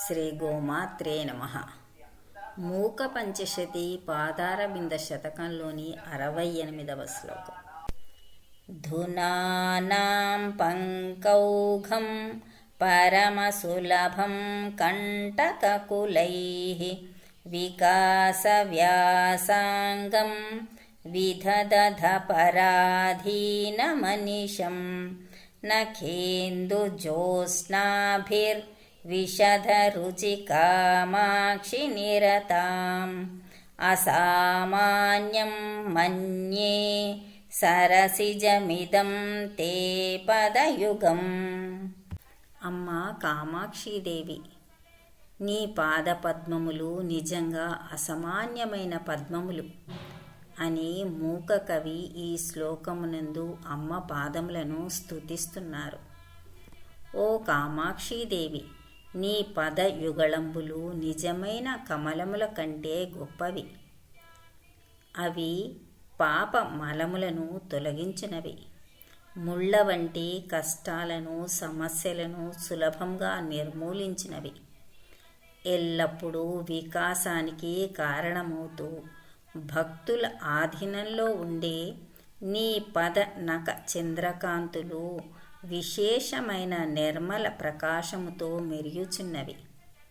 శ్రీ గోమాత్రే నమ మూక పంచశతి పాదారవింద శతకంలోని అరవై ఎనిమిదవ శ్లోకం ధునానాం పంకౌఘం పరమసులభం కంటకకులైः వికాసవ్యాసాంగం విదధ పరాధీనమనిశం विशदरुचिकामाक्षि निरताम् అసామాన్యం మన్యే సరసిజమిదం తే పదయుగం అమ్మ కామాక్షిదేవి నీ పాద పద్మములు నిజంగా అసామాన్యమైన పద్మములు అని మూక కవి ఈ శ్లోకమునందు అమ్మ పాదములను స్థుతిస్తున్నారు ఓ కామాక్షిదేవి నీ పద యుగళంబులు నిజమైన కమలముల కంటే గొప్పవి. అవి పాప మలములను తొలగించినవి. ముళ్ళ వంటి కష్టాలను సమస్యలను సులభంగా నిర్మూలించినవి. ఎల్లప్పుడూ వికాసానికి కారణమవుతూ భక్తుల ఆధీనంలో ఉండే నీ పద నక చంద్రకాంతులు విశేషమైన నిర్మల ప్రకాశముతో మెరుగుచున్నవి